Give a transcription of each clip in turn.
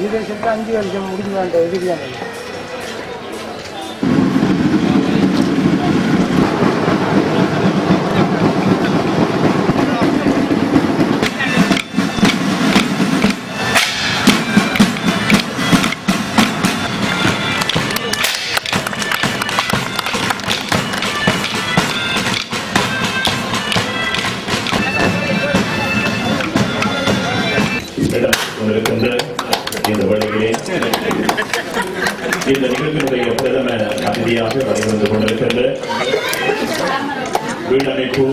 இது செஞ்சு அஞ்சு வருஷம் முடிஞ்சாண்ட இதுக்கு தானே இந்த நிகழ்ச்சியினுடைய பிரதம அதிதியாக வரைந்து கொண்டிருக்கின்ற வீடமைப்பு.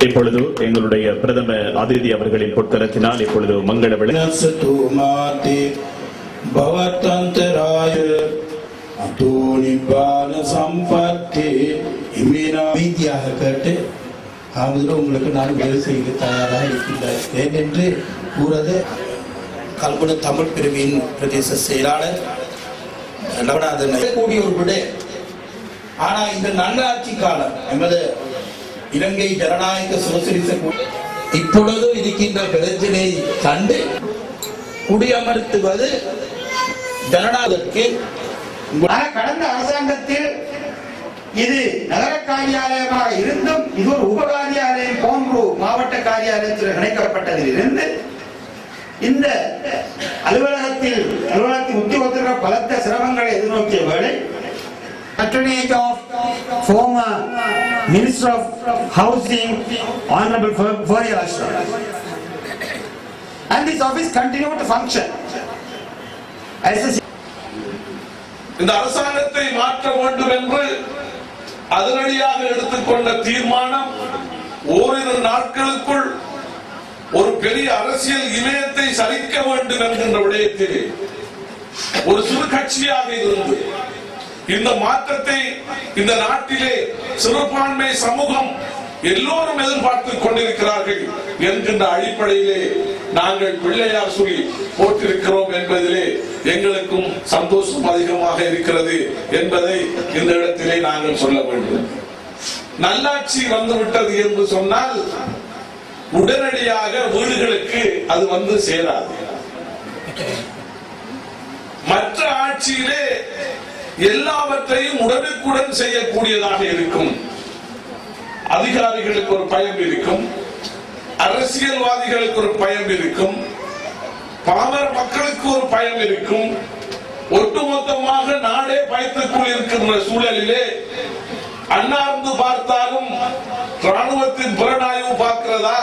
இப்பொழுது எங்களுடைய பிரதம அதிதி அவர்களின் பொற்கரத்தினால் இப்பொழுது மங்கள விளக்கு சம்பத்தி இமினா வீதியாக கேட்டு நாங்களும் உங்களுக்கு நான் உதவி செய்ய தயாராக இருக்கின்றேன். ஏனென்று கூறது கல்குண தமிழ் பிரிவின் பிரதேச செயலாளர் நவநாதன் கூடியவர்களோட ஆனால் இந்த நல்லாட்சி காலம் எமது இலங்கை ஜனநாயக சோசியலிச இப்பொழுதும் இருக்கின்ற பிரச்சனை கண்டு குடியமர்த்துவது ஜனநாயகத்திற்கு கடந்த அரசாங்கத்தில் இது நகர காரியாலயமாக இருந்தும் இது ஒரு உப காரியாலயம் போன்று மாவட்ட காரியாலயத்தில் இணைக்கப்பட்டதில் இருந்து இந்த அலுவலகத்தில் அலுவலகத்தில் உத்தியோகத்தர்கள் பலத்த சிரமங்களை எதிர்நோக்கிய வேளை patronage of former Minister of Housing, Honorable Fari Ashram. And this office continued to function as a இந்த அரசாங்கத்தை மாற்ற வேண்டும் என்று அதிரடியாக எடுத்துக்கொண்ட தீர்மானம் ஓரிரு நாட்களுக்குள் ஒரு பெரிய அரசியல் இமயத்தை சரிக்க வேண்டும் என்கின்ற விடயத்தில் ஒரு சிறு கட்சியாக இருந்து இந்த மாற்றத்தை இந்த நாட்டிலே சிறுபான்மை சமூகம் எல்லோரும் எதிர்பார்த்துக் கொண்டிருக்கிறார்கள் என்கின்ற அடிப்படையிலே நாங்கள் பிள்ளையார் சொல்லி போட்டிருக்கிறோம் என்பதிலே எங்களுக்கும் சந்தோஷம் அதிகமாக இருக்கிறது என்பதை இந்த இடத்திலே நாங்கள் சொல்ல வேண்டும். நல்லாட்சி வந்துவிட்டது என்று சொன்னால் உடனடியாக வீடுகளுக்கு அது வந்து சேராது. மற்ற ஆட்சியிலே எல்லாவற்றையும் உடனுக்குடன் செய்யக்கூடியதாக இருக்கும். அதிகாரிகளுக்கு ஒரு பயம் இருக்கும். அரசியல்வாதிகளுக்கு ஒரு பயம் இருக்கும். பாமர மக்களுக்கு ஒரு பயம் இருக்கும். ஒட்டுமொத்தமாக நாடே பயத்துக்குள் இருக்கின்ற சூழலிலே அண்ணாந்து பார்த்தாலும் ராணுவத்தின் புலனாய்வு பார்க்கிறதா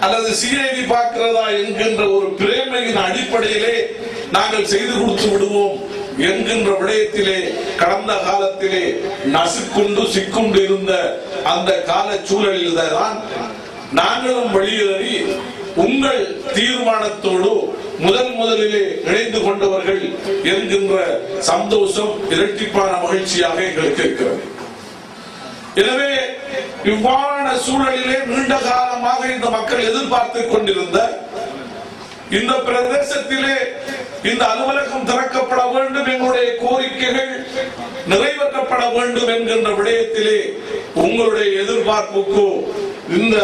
அல்லது சிஐடி பார்க்கிறதா என்கின்ற ஒரு பிரேமையின் அடிப்படையிலே நாங்கள் செய்து கொடுத்து விடுவோம் என்கின்ற விடயத்திலே கடந்த காலத்திலே நசுக்குண்டு சிக்குண்டு இருந்த அந்த கால சூழலில் தான் நாங்களும் வெளியேறி உங்கள் தீர்மானத்தோடு முதல் முதலிலே இணைந்து கொண்டவர்கள் என்கின்ற சந்தோஷம் இரட்டிப்பான மகிழ்ச்சியாக எங்களுக்கு இருக்கிறது. எனவே இவ்வாறான சூழலிலே நீண்ட காலமாக இந்த மக்கள் எதிர்பார்த்துக் கொண்டிருந்த இந்த பிரதேசத்திலே இந்த அலுவலகம் திறக்கப்பட வேண்டும் எங்களுடைய கோரிக்கைகள் நிறைவேற்றப்பட வேண்டும் என்கின்ற விடயத்திலே உங்களுடைய எதிர்பார்ப்புக்கு இந்த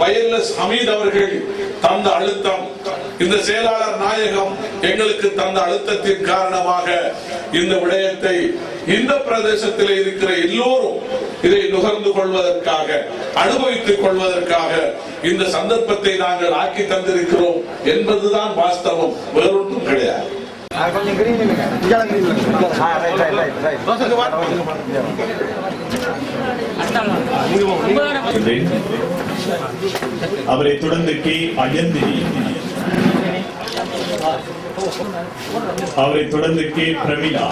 வயர்லெஸ் அமீத் அவர்கள் தந்த அழுத்தம் இந்த செயலாளர் நாயகம் எங்களுக்கு தந்த அழுத்தத்தின் காரணமாக இந்த விடயத்தை இந்த பிரதேசத்தில் இருக்கிற எல்லோரும் இதை நுகர்ந்து கொள்வதற்காக அனுபவித்துக் கொள்வதற்காக இந்த சந்தர்ப்பத்தை நாங்கள் ஆக்கி தந்திருக்கிறோம் என்பதுதான் வாஸ்தவம். வேறொன்றும் கிடையாது. கொஞ்சம் அவரை தொடர்ந்து கே. அயந்திரி அவரை தொடர்ந்து கே. பிரமிளா.